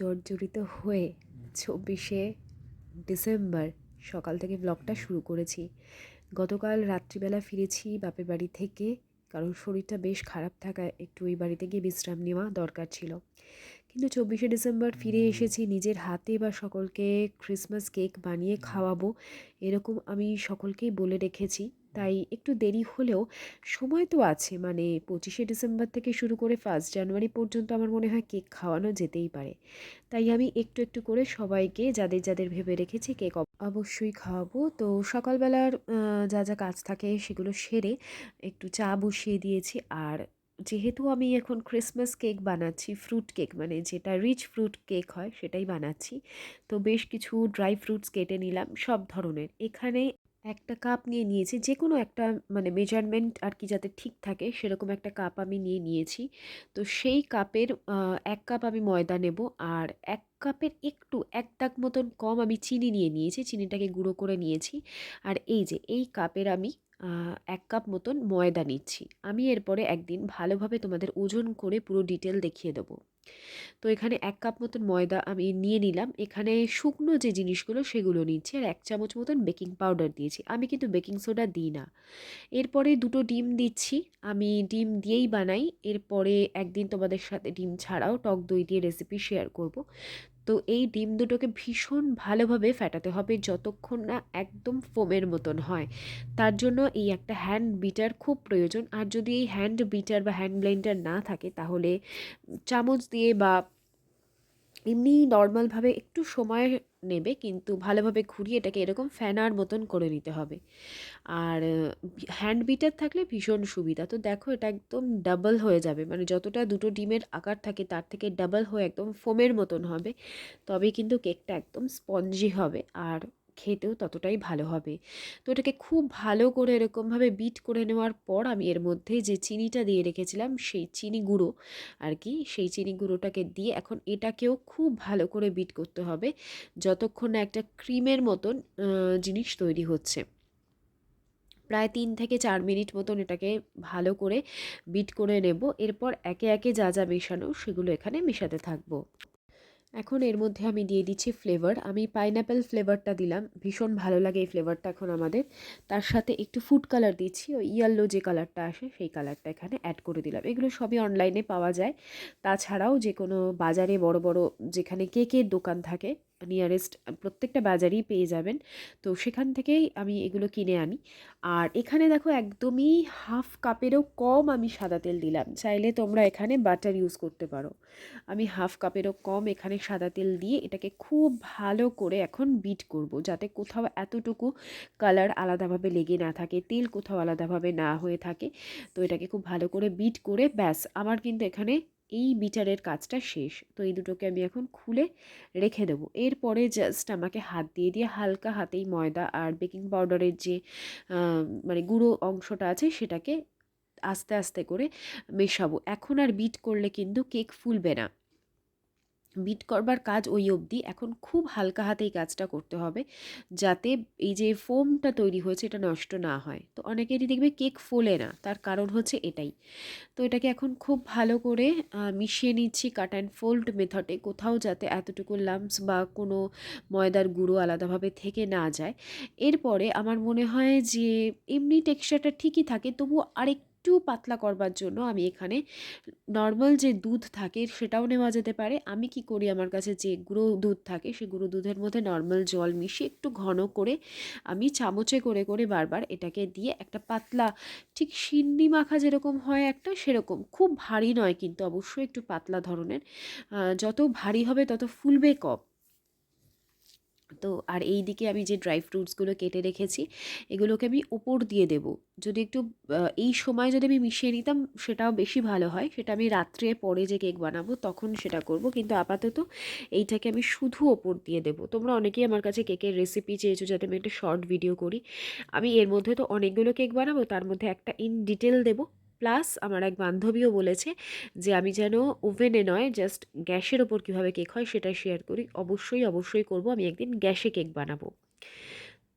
জর্জরিত হয়ে চব্বিশে ডিসেম্বর সকাল থেকে ব্লগটা শুরু করেছি। গতকাল রাত্রিবেলা ফিরেছি বাপের বাড়ি থেকে, কারণ শরীরটা বেশ খারাপ থাকায় একটু ওই বাড়িতে গিয়ে বিশ্রাম নেওয়া দরকার ছিল। কিন্তু চব্বিশে ডিসেম্বর ফিরে এসেছি, নিজের হাতে বা সকলকে ক্রিসমাস কেক বানিয়ে খাওয়াবো, এরকম আমি সকলকেই বলে রেখেছি। তাই একটু দেরি হলেও সময় তো আছে। মানে পঁচিশে ডিসেম্বর থেকে শুরু করে ফার্স্ট জানুয়ারি পর্যন্ত আমার মনে হয় কেক খাওয়ানো যেতেই পারে। তাই আমি একটু একটু করে সবাইকে যাদের যাদের ভেবে রেখেছি কেক অব- অবশ্যই খাওয়াবো। তো সকালবেলার যা যা কাজ থাকে সেগুলো সেরে একটু চা বসিয়ে দিয়েছি। আর যেহেতু আমি এখন ক্রিসমাস কেক বানাচ্ছি ফ্রুট কেক মানে যেটা রিচ ফ্রুট কেক হয় সেটাই বানাচ্ছি। তো বেশ কিছু ড্রাই ফ্রুটস কেটে নিলাম, সব ধরনের। এখানে একটা কাপ নিয়ে নিয়েছি যে কোনো একটা মানে মেজারমেন্ট আর কি যাতে ঠিক থাকে, সেরকম একটা কাপ আমি নিয়ে নিয়েছি। তো সেই কাপের এক কাপ আমি ময়দা নেব আর এক কাপের একটু, এক দাগ মতন কম আমি চিনি নিয়ে নিয়েছি, চিনিটাকে গুঁড়ো করে নিয়েছি। আর এই যে, এই কাপের আমি এক কাপ মতন ময়দা নিচ্ছি। আমি এরপরে একদিন ভালোভাবে তোমাদের ওজন করে পুরো ডিটেল দেখিয়ে দেবো। তো এখানে এক কাপ মতন ময়দা আমি নিয়ে নিলাম। এখানে শুকনো যে জিনিসগুলো সেগুলো নিচ্ছি আর এক চামচ মতন বেকিং পাউডার দিয়েছি। আমি কিন্তু বেকিং সোডা দিই না। এরপরে দুটো ডিম দিচ্ছি। আমি ডিম দিয়েই বানাই। এরপরে একদিন তোমাদের সাথে ডিম ছাড়াও টক দই দিয়ে রেসিপি শেয়ার করব। তো এই ডিম দুটোকে ভীষণ ভালোভাবে ফেটাতে হবে যতক্ষণ না একদম ফোমের মতন হয়। তার জন্য এই একটা হ্যান্ড বিটার খুব প্রয়োজন। আর যদি এই হ্যান্ড বিটার বা হ্যান্ড ব্লেন্ডার না থাকে, তাহলে চামচ দিয়ে বা এমনি নর্মালভাবে একটু সময় নেবে, কিন্তু ভালোভাবে ঘুরিয়ে এটাকে এরকম ফ্যানার মতন করে নিতে হবে। আর হ্যান্ড বিটার থাকলে ভীষণ সুবিধা। তো দেখো এটা একদম ডাবল হয়ে যাবে। মানে যতটা দুটো ডিমের আকার থাকে, তার থেকে ডাবল হয়ে একদম ফোমের মতন হবে। তবে কিন্তু কেকটা একদম স্পঞ্জি হবে। আর খেতেও ততটাই ভালো হবে। তো এটাকে খুব ভালো করে এরকমভাবে বিট করে নেওয়ার পর আমি এর মধ্যে যে চিনিটা দিয়ে রেখেছিলাম, সেই চিনি গুঁড়ো আর কি, সেই চিনি গুঁড়োটাকে দিয়ে এখন এটাকেও খুব ভালো করে বিট করতে হবে যতক্ষণ না একটা ক্রিমের মতন জিনিস তৈরি হচ্ছে। প্রায় তিন থেকে চার মিনিট মতন এটাকে ভালো করে বিট করে নেব। এরপর একে একে যা যা মেশানো সেগুলো এখানে মেশাতে থাকব। এখন এর মধ্যে আমি দিয়ে দিচ্ছি ফ্লেভার আমি পাইনঅ্যাপেল ফ্লেভারটা দিলাম। ভীষণ ভালো লাগে এই ফ্লেভারটা এখন আমাদের। তার সাথে একটু ফুড কালার দিচ্ছি। ওই ইয়েলো যে কালারটা আসে, সেই কালারটা এখানে অ্যাড করে দিলাম। এগুলো সবই অনলাইনে পাওয়া যায়। তাছাড়াও যে কোনো বাজারে বড় বড় যেখানে কেকের দোকান থাকে নিয়ারেস্ট প্রত্যেকটা বাজারেই পেয়ে যাবেন। তো সেখান থেকেই আমি এগুলো কিনে আনি। আর এখানে দেখো একদমই হাফ কাপেরও কম আমি সাদা তেল দিলাম। চাইলে তোমরা এখানে বাটার ইউজ করতে পারো। আমি হাফ কাপেরও কম এখানে সাদা তেল দিয়ে এটাকে খুব ভালো করে এখন বিট করব। যাতে কোথাও এতটুকু কালার আলাদাভাবে লেগে না থাকে, তেল কোথাও আলাদাভাবে না হয়ে থাকে। তো এটাকে খুব ভালো করে বিট করে ব্যাস। আমার কিন্তু এখানে এই বিটারের কাজটা শেষ। তো এই দুটোকে আমি এখন খুলে রেখে দেবো। এরপরে জাস্ট আমাকে হাত দিয়ে দিয়ে হালকা হাতেই ময়দা আর বেকিং পাউডারের যে মানে গুঁড়ো অংশটা আছে সেটাকে আস্তে আস্তে করে মেশাবো। এখন আর বিট করলে কিন্তু কেক ফুলবে না। বিট করবার কাজ ওই অবধি। এখন খুব হালকা হাতে এই কাজটা করতে হবে যাতে এই যে ফোমটা তৈরি হয়েছে এটা নষ্ট না হয়। তো অনেকেরই দেখবে কেক ফোলে না, তার কারণ হচ্ছে এটাই। তো এটাকে এখন খুব ভালো করে মিশিয়ে নিচ্ছি কাট অ্যান্ড ফোল্ড মেথডে কোথাও যাতে এতটুকু লাম্পস বা কোনো ময়দার গুঁড়ো আলাদাভাবে থেকে না যায়। এরপরে আমার মনে হয় যে এমনি টেক্সচারটা ঠিকই থাকে তবু আরেকটু পাতলা করবার জন্য আমি এখানে নর্মাল যে দুধ থাকে সেটাও নেওয়া যেতে পারে। আমি কি করি আমার কাছে যে গুঁড়ো দুধ থাকে সে গুঁড়ো দুধের মধ্যে নর্মাল জল মিশিয়ে একটু ঘন করে আমি চামচে করে করে বারবার এটাকে দিয়ে একটা পাতলা ঠিক সিন্নি মাখা যেরকম হয় একটা সেরকম। খুব ভারী নয় কিন্তু অবশ্যই একটু পাতলা ধরনের। যত ভারী হবে তত ফুলবে কম। তো আর এই দিকে আমি যে ড্রাই ফ্রুটসগুলো কেটে রেখেছি, এগুলোকে আমি ওপর দিয়ে দেব। যদি একটু এই সময় যদি আমি মিশিয়ে নিতাম, সেটাও বেশি ভালো হয়। সেটা আমি রাত্রে পরে যে কেক বানাবো, তখন সেটা করব। কিন্তু আপাতত এইটাকে আমি শুধু ওপর দিয়ে দেবো। তোমরা অনেকেই আমার কাছে কেকের রেসিপি চেয়েছো যাতে আমি একটা শর্ট ভিডিও করি। আমি এর মধ্যে তো অনেকগুলো কেক বানাবো, তার মধ্যে একটা ইন ডিটেল দেবো। প্লাস আমার এক বান্ধবীও বলেছে যে, আমি যেন ওভেনে নয়, জাস্ট গ্যাসের ওপর কীভাবে কেক হয় সেটা শেয়ার করি। অবশ্যই অবশ্যই করব। আমি একদিন গ্যাসে কেক বানাবো।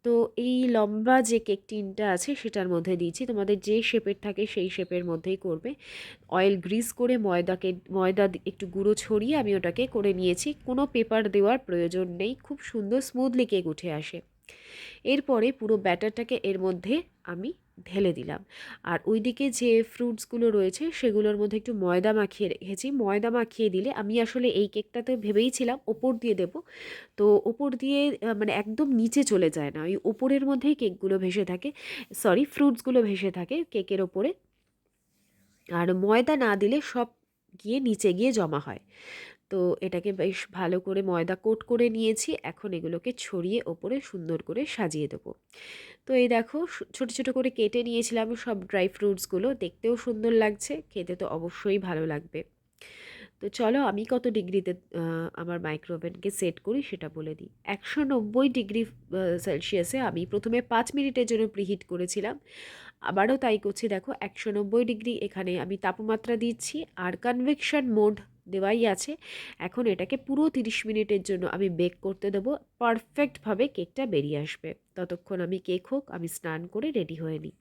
তো এই লম্বা যে কেক টিনটা আছে সেটার মধ্যে দিয়েছি। তোমাদের যে শেপের থাকে সেই শেপের মধ্যেই করবে। অয়েল গ্রিস করে ময়দাকে, ময়দা একটু গুঁড়ো ছড়িয়ে আমি ওটাকে করে নিয়েছি। কোনো পেপার দেওয়ার প্রয়োজন নেই। খুব সুন্দর স্মুথলি কেক উঠে আসে। এরপরে পুরো ব্যাটারটাকে এর মধ্যে আমি ঢেলে দিলাম। আর ওইদিকে যে ফ্রুটসগুলো রয়েছে সেগুলোর মধ্যে একটু ময়দা মাখিয়ে রেখেছি। ময়দা মাখিয়ে দিলে আমি আসলে এই কেকটাতে ভেবেইছিলাম ওপর দিয়ে দেব। তো ওপর দিয়ে মানে একদম নিচে চলে যায় না। ওই ওপরের মধ্যেই কেকগুলো ভেসে থাকে। সরি ফ্রুটসগুলো ভেসে থাকে কেকের ওপরে। আর ময়দা না দিলে সব গিয়ে নিচে গিয়ে জমা হয়। তো এটাকে বেশ ভালো করে ময়দা কোট করে নিয়েছি। এখন এগুলোকে ছড়িয়ে ওপরে সুন্দর করে সাজিয়ে দেবো। তো এই দেখো ছোট ছোট করে কেটে নিয়েছিলাম সব ড্রাই ফ্রুটসগুলো দেখতেও সুন্দর লাগছে, খেতে তো অবশ্যই ভালো লাগবে। তো চলো আমি কত ডিগ্রিতে আমার মাইক্রোওভেনকে সেট করি সেটা বলে দিই। একশো নব্বই ডিগ্রি সেলসিয়াসে আমি প্রথমে পাঁচ মিনিটের জন্য প্রিহিট করেছিলাম। আবারও তাই করছি দেখো, একশো নব্বই ডিগ্রি এখানে আমি তাপমাত্রা দিচ্ছি। আর কনভেকশন মোড দেওয়াই আছে। এখন এটাকে পুরো তিরিশ মিনিটের জন্য আমি বেক করতে দেবো। পারফেক্টভাবে কেকটা বেরিয়ে আসবে। ততক্ষণ আমি কেক হোক, আমি স্নান করে রেডি হয়ে নিই।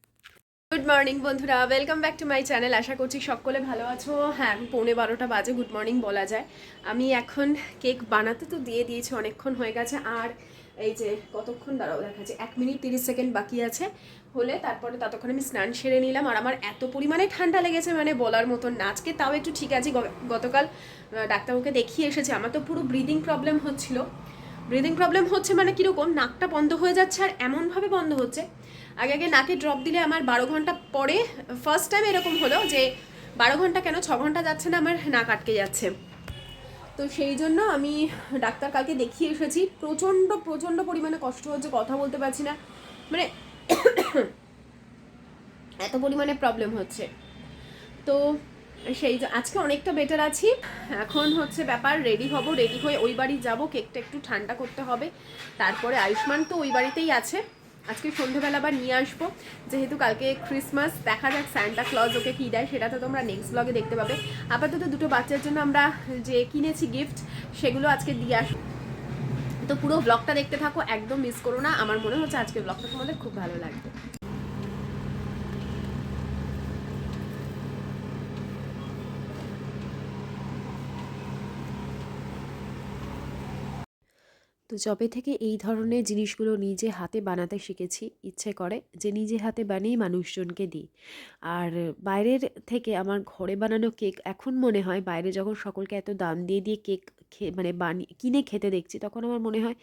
গুড মর্নিং বন্ধুরা welcome back to my channel আশা করছি সকলে ভালো আছো। হ্যাঁ পৌনে বারোটা বাজে গুড মর্নিং বলা যায়। আমি এখন কেক বানাতে তো দিয়ে দিয়েছি, অনেকক্ষণ হয়ে গেছে। আর এই যে, কতক্ষণ? দাঁড়াও, দেখাচ্ছে। এক মিনিট তিরিশ সেকেন্ড বাকি আছে। হলে তারপরে ততক্ষণ আমি স্নান সেরে নিলাম। আর আমার এত পরিমাণে ঠান্ডা লেগেছে মানে বলার মতন না। আজকে তাও একটু ঠিক আছে। গতকাল ডাক্তারবাবুকে দেখিয়ে এসেছে। আমার তো পুরো ব্রিদিং প্রবলেম হচ্ছিল। ব্রিদিং প্রবলেম হচ্ছে মানে কীরকম? নাকটা বন্ধ হয়ে যাচ্ছে আর এমনভাবে বন্ধ হচ্ছে। আগে আগে নাকে ড্রপ দিলে আমার বারো ঘণ্টা পরে ফার্স্ট টাইম এরকম হলো যে বারো ঘণ্টা কেন ছ ঘণ্টা যাচ্ছে না আমার নাক আটকে যাচ্ছে। তো সেই জন্য আমি ডাক্তার কালকে দেখিয়ে এসেছি। প্রচণ্ড প্রচণ্ড পরিমাণে কষ্ট হচ্ছে। কথা বলতে পারছি না। মানে এত পরিমাণে প্রবলেম হচ্ছে। তো সেই আজকে অনেকটা বেটার আছি। এখন হচ্ছে ব্যাপার রেডি হব রেডি হয়ে ওই বাড়ি যাব কেকটা একটু ঠান্ডা করতে হবে। তারপরে আয়ুষ্মান তো ওই বাড়িতেই আছে। আজকে সন্ধেবেলা আবার নিয়ে আসব। যেহেতু কালকে ক্রিসমাস দেখা যাক স্যান্টা ক্লজ ওকে কী দেয়, সেটা তো তোমরা নেক্সট ব্লগে দেখতে পাবে। আপাতত দুটো বাচ্চার জন্য আমরা যে কিনেছি গিফট সেগুলো আজকে দিয়ে আসব। তো পুরো ব্লগটা দেখতে থাকো, একদম মিস করো না। আমার মনে হচ্ছে আজকে ব্লগটা তোমাদের খুব ভালো লাগবে। তো যবে থেকে এই ধরনের জিনিসগুলো নিজে হাতে বানাতে শিখেছি, ইচ্ছে করে যে নিজে হাতে বানিয়ে মানুষজনকে দিই। আর বাইরের থেকে আমার ঘরে বানানো কেক, এখন মনে হয় বাইরে যখন সকলকে এত দাম দিয়ে দিয়ে কেক মানে বানিয়ে, কিনে খেতে দেখছি। তখন আমার মনে হয়,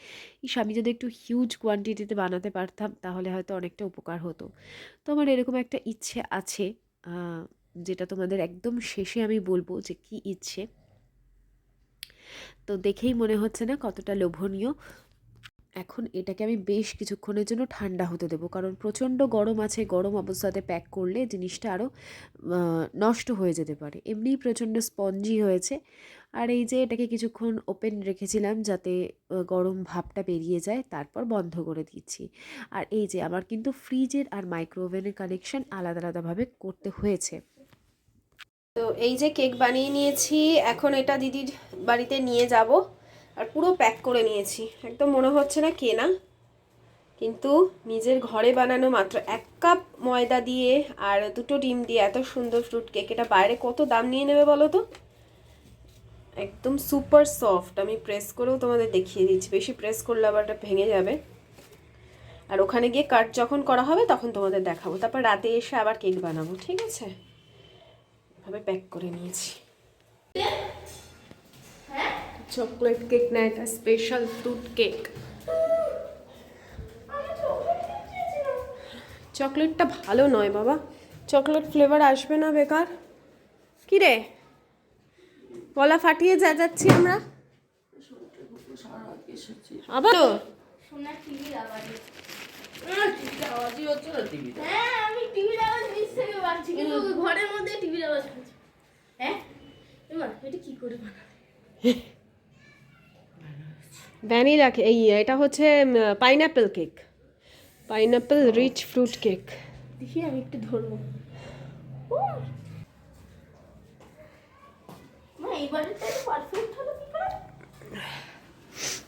ইস, আমি যদি একটু হিউজ কোয়ান্টিটিতে বানাতে পারতাম, তাহলে হয়তো অনেকটা উপকার হতো। তো আমার এরকম একটা ইচ্ছে আছে যেটা তোমাদের একদম শেষে আমি বলব যে কি ইচ্ছে। তো দেখেই মনে হচ্ছে না কতটা লোভনীয়। এখন এটাকে আমি বেশ কিছুক্ষণের জন্য ঠান্ডা হতে দেবো। কারণ প্রচণ্ড গরম আছে, গরম অবস্থাতে প্যাক করলে জিনিসটা আরও নষ্ট হয়ে যেতে পারে। এমনিই প্রচণ্ড স্পঞ্জি হয়েছে। আর এই যে এটাকে কিছুক্ষণ ওপেন রেখেছিলাম যাতে গরম ভাবটা বেরিয়ে যায়, তারপর বন্ধ করে দিচ্ছি। আর এই যে আমার কিন্তু ফ্রিজের আর মাইক্রোওভেনের কানেকশন আলাদা আলাদাভাবে করতে হয়েছে। তো এই যে কেক বানিয়ে নিয়েছি, এখন এটা দিদির বাড়িতে নিয়ে যাব। আর পুরো প্যাক করে নিয়েছি। একদম মনে হচ্ছে না কেনা। কিন্তু নিজের ঘরে বানানো মাত্র এক কাপ ময়দা দিয়ে আর দুটো ডিম দিয়ে এত সুন্দর ফ্রুট কেক এটা বাইরে কত দাম নিয়ে নেবে বলো তো? একদম সুপার সফট আমি প্রেস করেও তোমাদের দেখিয়ে দিচ্ছি। বেশি প্রেস করলে আবার এটা ভেঙে যাবে। আর ওখানে গিয়ে কাট যখন করা হবে তখন তোমাদের দেখাবো। তারপর রাতে এসে আবার কেক বানাবো, ঠিক আছে? এভাবে প্যাক করে নিয়েছি। চকলেট কেক না এটা স্পেশাল ফ্রুট কেক চকলেটটা ভালো নয় বাবা। চকলেট ফ্লেভার আসবে না বেকার। কি রে? গলা ফাটিয়ে যা যাচ্ছি আমরা। আবার তো। হ্যাঁ কিন্তু ঘরের মধ্যে টিভির আওয়াজ হ্যাঁ? এবার এটা কি করে বানাবে ভ্যানিলা এই এটা হচ্ছে pineapple cake pineapple rich fruit cake দেখি আমি একটু ধরবো।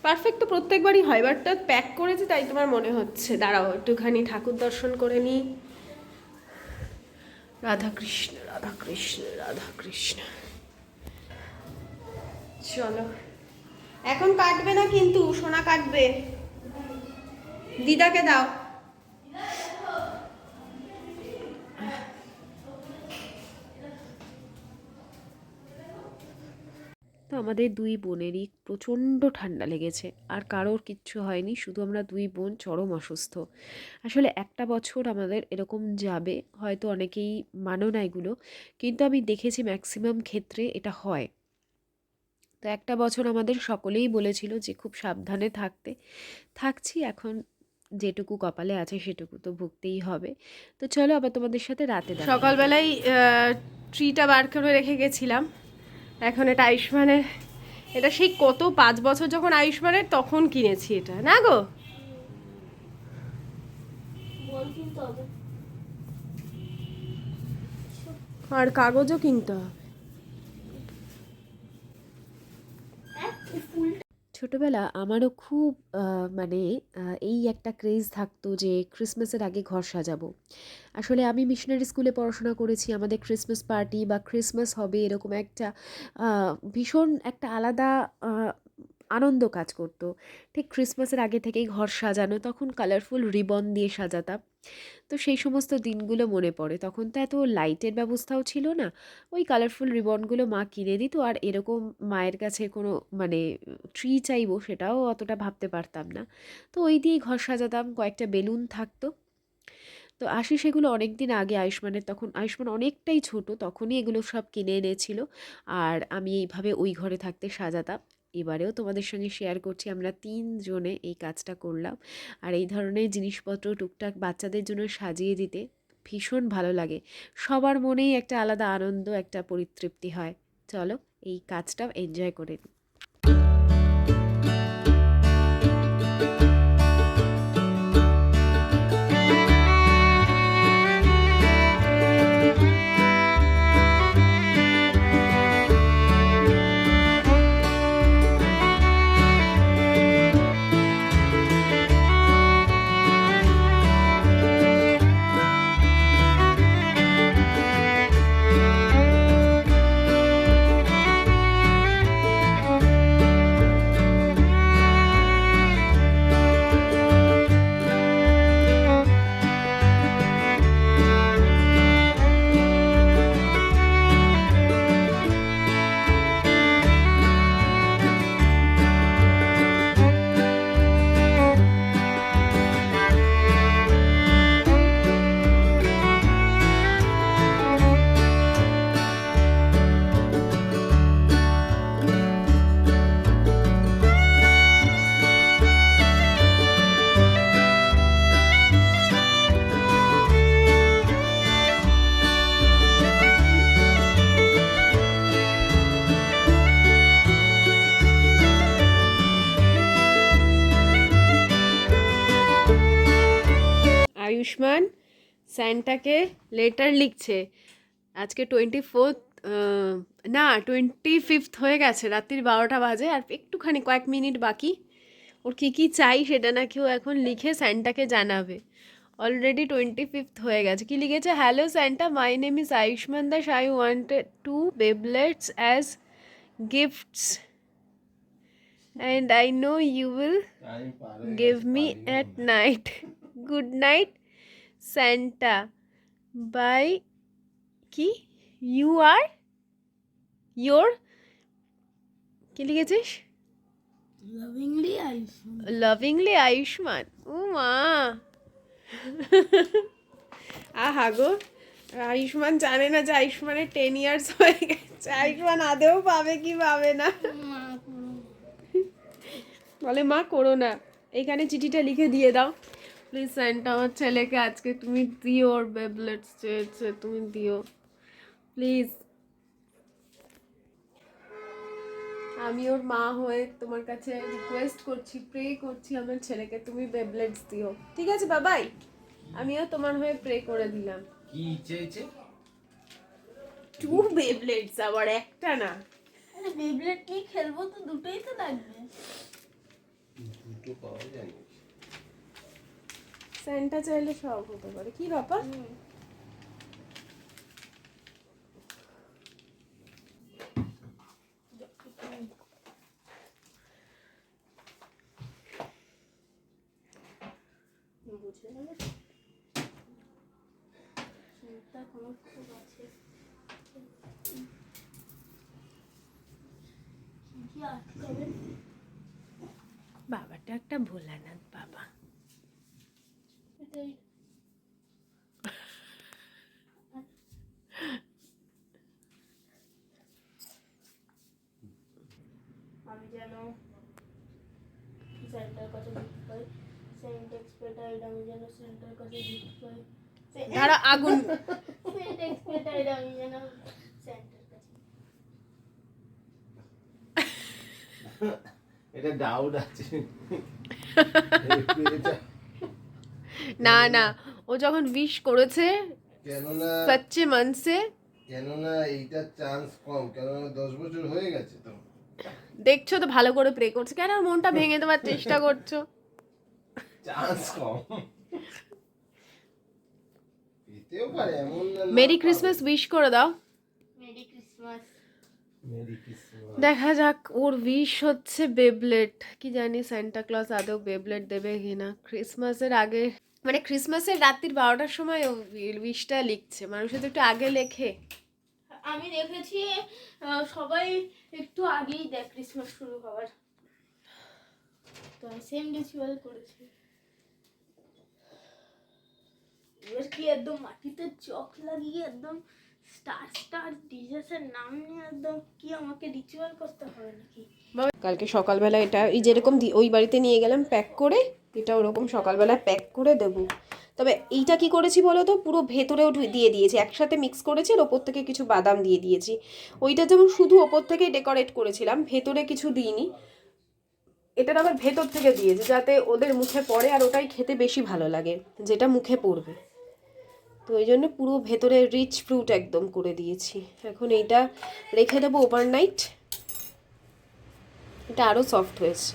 পারফেক্ট তো প্রত্যেকবারই হয় বাট প্যাক করেছি তাই তোমার মনে হচ্ছে। দাঁড়াও একটুখানি ঠাকুর দর্শন করে নিই রাধা কৃষ্ণ রাধা কৃষ্ণ রাধা কৃষ্ণ চলো। এখন কাটবে না কিন্তু, সোনা কাটবে। দিদাকে দাও। তো আমাদের দুই বোনেরই প্রচণ্ড ঠান্ডা লেগেছে, আর কারোর কিচ্ছু হয়নি, শুধু আমরা দুই বোন চরম অসুস্থ। আসলে একটা বছর আমাদের এরকম যাবে, হয়তো অনেকেই মানো না এগুলো, কিন্তু আমি দেখেছি ম্যাক্সিমাম ক্ষেত্রে এটা হয়। তো একটা বছর আমাদের সকলেই বলেছিল যে খুব সাবধানে থাকতে। থাকছি, এখন যেটুকু কপালে আছে সেটুকু তো ভুগতেই হবে। তো চলো আবার তোমাদের সাথে রাতে সকালবেলায় ট্রিটা বার করে রেখে গেছিলাম। এখন এটা আয়ুষ্মানের, এটা সেই কত পাঁচ বছর যখন আয়ুষ্মানের, তখন কিনেছি এটা, না গো? আর কাগজও কিনতে হবে। ছোটবেলা আমারও খুব মানে এই একটা ক্রেজ থাকতো যে ক্রিসমাসের আগে ঘর সাজাবো। আসলে আমি মিশনারি স্কুলে পড়াশোনা করেছি, আমাদের ক্রিসমাস পার্টি বা ক্রিসমাস হবে এরকম একটা ভীষণ একটা আলাদা আনন্দ কাজ করতো। ঠিক ক্রিসমাসের আগে থেকেই ঘর সাজানো, তখন কালারফুল রিবন দিয়ে সাজাতাম। তো সেই সমস্ত দিনগুলো মনে পড়ে। তখন তো এত লাইটের ব্যবস্থাও ছিল না। ওই কালারফুল রিবনগুলো মা কিনে দিত আর এরকম মায়ের কাছে কোনো মানে ট্রি চাইব সেটাও অতটা ভাবতে পারতাম না। তো ওই দিয়েই ঘর সাজাতাম, কয়েকটা বেলুন থাকতো। তো আসি সেগুলো অনেক দিন আগে আয়ুষ্মানের। তখন আয়ুষ্মান অনেকটাই ছোট, তখনই এগুলো সব কিনে এনেছিল। আর আমি এইভাবে ওই ঘরে থাকতে সাজাতাম। এবারেও তোমাদের সঙ্গে শেয়ার করছি। আমরা তিনজনে এই কাজটা করলাম। আর এই ধরনের জিনিসপত্র টুকটাক বাচ্চাদের জন্য সাজিয়ে দিতে ভীষণ ভালো লাগে। সবার মনেই একটা আলাদা আনন্দ, একটা পরিতৃপ্তি হয়। চলো, এই কাজটাও এনজয় করে নিই আয়ুষ্মান স্যান্টাকে লেটার লিখছে। আজকে টোয়েন্টি ফোর্থ না টোয়েন্টি ফিফথ হয়ে গেছে রাত্রির বারোটা বাজে আর একটুখানি কয়েক মিনিট বাকি। ওর কী কী চাই সেটা নাকি ও এখন লিখে স্যান্টাকে জানাবে। অলরেডি টোয়েন্টি ফিফথ হয়ে গেছে। কি লিখেছে? Hello Santa my name is Ayushman Das. I wanted to Beyblades as gifts and I know you will give me at night. Good night, Santa. Bye. কি? ইউ আর ইয়োর কি লিখেছিস? লাভিংলি iPhone লাভিংলি Ayushman ও মা আহা গো আয়ুষ্মান জানে না যে আয়ুষ্মানের টেন ইয়ার্স হয়ে গেছে। আয়ুষ্মান আদেও পাবে কি পাবে না। বলে মা করো না। এইখানে চিঠিটা লিখে দিয়ে দাও। প্লিজ আমার ছেলেকে আজকে তুমি দিও ওর বেবলেটস চেয়েছে তুমি দিও প্লিজ আমি ওর মা হয়ে তোমার কাছে রিকোয়েস্ট করছি প্রে করছি আমার ছেলেকে তুমি বেবলেটস দিও ঠিক আছে বাবাই আমিও তোমার হয়ে প্রে করে দিলাম কি চেয়েছে টু বেবলেটস আবার একটা না বেবলেট নিয়ে খেলব তো দুটোই তো লাগবে পাওয়া যায়নি স্যান্টা চাইলে সব হতে পারে। কি ব্যাপার? বুঝে খুব আছে? বাবাটা একটা বাবা এটাই আমি যেন সেন্টার কাছে দিতে পাই সেন্ট এক্সপেটাইড আমি যেন সেন্টার কাছে দিতে পাই ধারা আগুন। আমি যেন সেন্টার কাছে এটা ডাউট আছে। না না। ও যখন উইশ করেছে কেননা সচ্চে মন সে কেননা এইটার চান্স কম কেননা দশ বছর হয়ে গেছে তো। দেখছ তো ভালো করে প্রে করছ। কেন ওর মনটা ভেঙে দেওয়ার চেষ্টা করছ? চান্স কম। পেতেও পারে এমন না না মেরি ক্রিসমাস উইশ করে দাও। মেরি ক্রিসমাস দেখা যাক ওর উইশ হচ্ছে বেবলেট কি জানি সান্টা ক্লজ আদৌ বেবলেট দেবে কিনা। ক্রিসমাসের আগে মানে ক্রিসমাসের রাত্রির বারোটার সময় ও উইশটা লিখছে। মানুষের তো একটু আগে লেখে। আমি দেখেছি সবাই একটু আগেই দেয় ক্রিসমাস শুরু হওয়ার। তো সেম রিচুয়াল করেছি। এবার কি একদম মাটিতে চক লাগিয়ে একদম স্টার স্টার ডিজেসের নাম নিয়ে একদম কি আমাকে রিচুয়াল করতে হবে নাকি? কালকে সকালবেলা এটা, এই যেরকম ওই বাড়িতে নিয়ে গেলাম প্যাক করে, এটা ওরকম সকালবেলা প্যাক করে দেবো। তবে এইটা কি করেছি বলো তো পুরো ভেতরেও দিয়ে দিয়েছি, একসাথে মিক্স করেছি আর ওপর থেকে কিছু বাদাম দিয়ে দিয়েছি। ওইটা যেমন শুধু ওপর থেকেই ডেকোরেট করেছিলাম, ভেতরে কিছু দিইনি। এটার আবার ভেতর থেকে দিয়েছি, যাতে ওদের মুখে পড়ে আর ওটাই খেতে বেশি ভালো লাগে, যেটা মুখে পড়বে। তো ওই জন্য পুরো ভেতরে রিচ ফ্রুট একদম করে দিয়েছি। এখন এইটা রেখে দেবো ওভারনাইট এটা আরও সফট হয়েছে।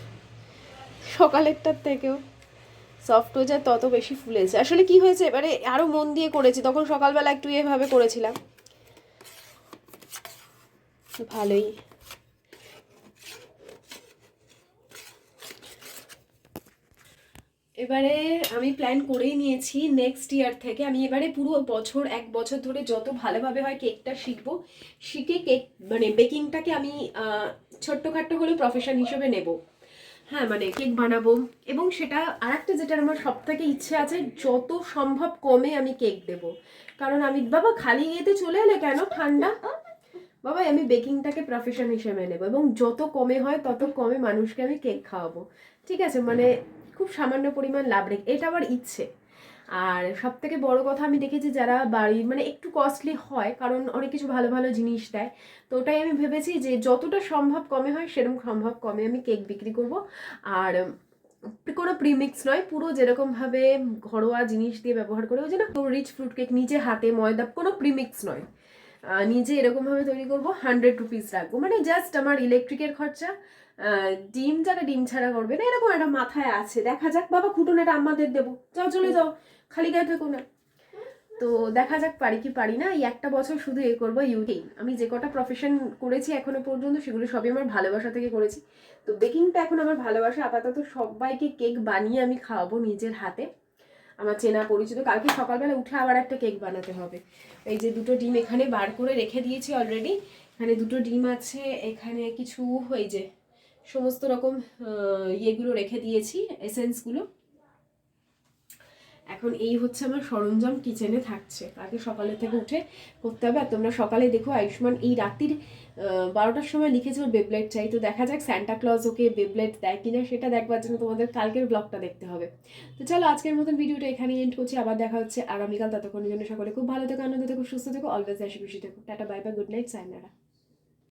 সকালেরটার থেকেও সফট হয়ে যায়, তত বেশি ফুলেছে। আসলে কি হয়েছে, এবারে আরও মন দিয়ে করেছি, তখন সকালবেলা একটু এভাবে করেছিলাম। ভালোই। এবারে আমি প্ল্যান করেই নিয়েছি নেক্সট ইয়ার থেকে। আমি এবারে পুরো বছর, এক বছর ধরে যত ভালোভাবে হয় কেকটা শিখব, শিখে কেক মানে বেকিংটাকে আমি ছোট্টখাট্ট হলেও প্রফেশন হিসেবে নেব। হ্যাঁ মানে কেক বানাবো। এবং সেটা আর একটা যেটা আমার সব থেকে ইচ্ছে আছে, যত সম্ভব কমে আমি কেক দেব। কারণ আমি, বাবা, খালি ইয়েতে চলে এলে কেন? ঠান্ডা। বাবা, আমি বেকিংটাকে প্রফেশন হিসেবে নেব। এবং যত কমে হয়, তত কমে মানুষকে আমি কেক খাওয়াবো। ঠিক আছে? মানে খুব সামান্য পরিমাণ লাভ রেখে এটা আমার ইচ্ছে। আর সব থেকে বড় কথা আমি দেখেছি যারা বাড়ি মানে একটু কস্টলি হয়, কারণ অনেক কিছু ভালো ভালো জিনিস দেয়। তো ওটাই আমি ভেবেছি যে যতটা সম্ভব কমে হয় সেরকম সম্ভব কমে আমি কেক বিক্রি করব। আর কোনো প্রিমিক্স নয়, পুরো যেরকমভাবে ঘরোয়া জিনিস দিয়ে ব্যবহার করে, ওই যে না রিচ ফ্রুট কেক নিজে হাতে ময়দা, কোনো প্রিমিক্স নয়। নিজে এরকমভাবে তৈরি করব হান্ড্রেড রুপিস রাখব। মানে জাস্ট আমার ইলেকট্রিকের খরচা ডিম যারা ডিম ছাড়া করবে না, এরকম একটা মাথায় আছে। দেখা যাক, বাবা খুটুন এটা আমাদের দেবো। যাও, চলে যাও, খালি গায়ে থেকো না। তো দেখা যাক, পারি কি পারি না, এই একটা বছর শুধু এ করব ইউকেই আমি যে কটা প্রফেশন করেছি এখনও পর্যন্ত, সেগুলো সবই আমার ভালোবাসা থেকে করেছি। তো বেকিংটা এখন আমার ভালোবাসা। আপাতত সবাইকে কেক বানিয়ে আমি খাওয়াবো নিজের হাতে। আমার চেনা পরিচিত, কালকে সকালবেলা উঠে আবার একটা কেক বানাতে হবে। এই যে দুটো ডিম এখানে বার করে রেখে দিয়েছি অলরেডি এখানে দুটো ডিম আছে, এখানে কিছু, এই যে সমস্ত রকম ইয়েগুলো রেখে দিয়েছি এসেন্সগুলো এখন এই হচ্ছে আমার সরঞ্জাম কিচেনে থাকছে। কালকে সকালে থেকে উঠে করতে হবে। আর তোমরা সকালে দেখো, আয়ুষ্মান এই রাত্রির বারোটার সময় লিখেছে ওর বেবলেট চাই। তো দেখা যাক স্যান্টা ক্লজ ওকে বেবলেট দেয় কিনা, সেটা দেখবার জন্য তোমাদের কালকের ব্লগটা দেখতে হবে। তো চলো, আজকের মতন ভিডিওটা এখানে এন্ড করছি। আবার দেখা হচ্ছে আগামীকাল। ততক্ষণের জন্য সকলে খুব ভালো থেকো, আনন্দ থেকো, সুস্থ থেকো অলওয়েজ হাসি খুশি থেকো। Tata bye bye good night সাইনারা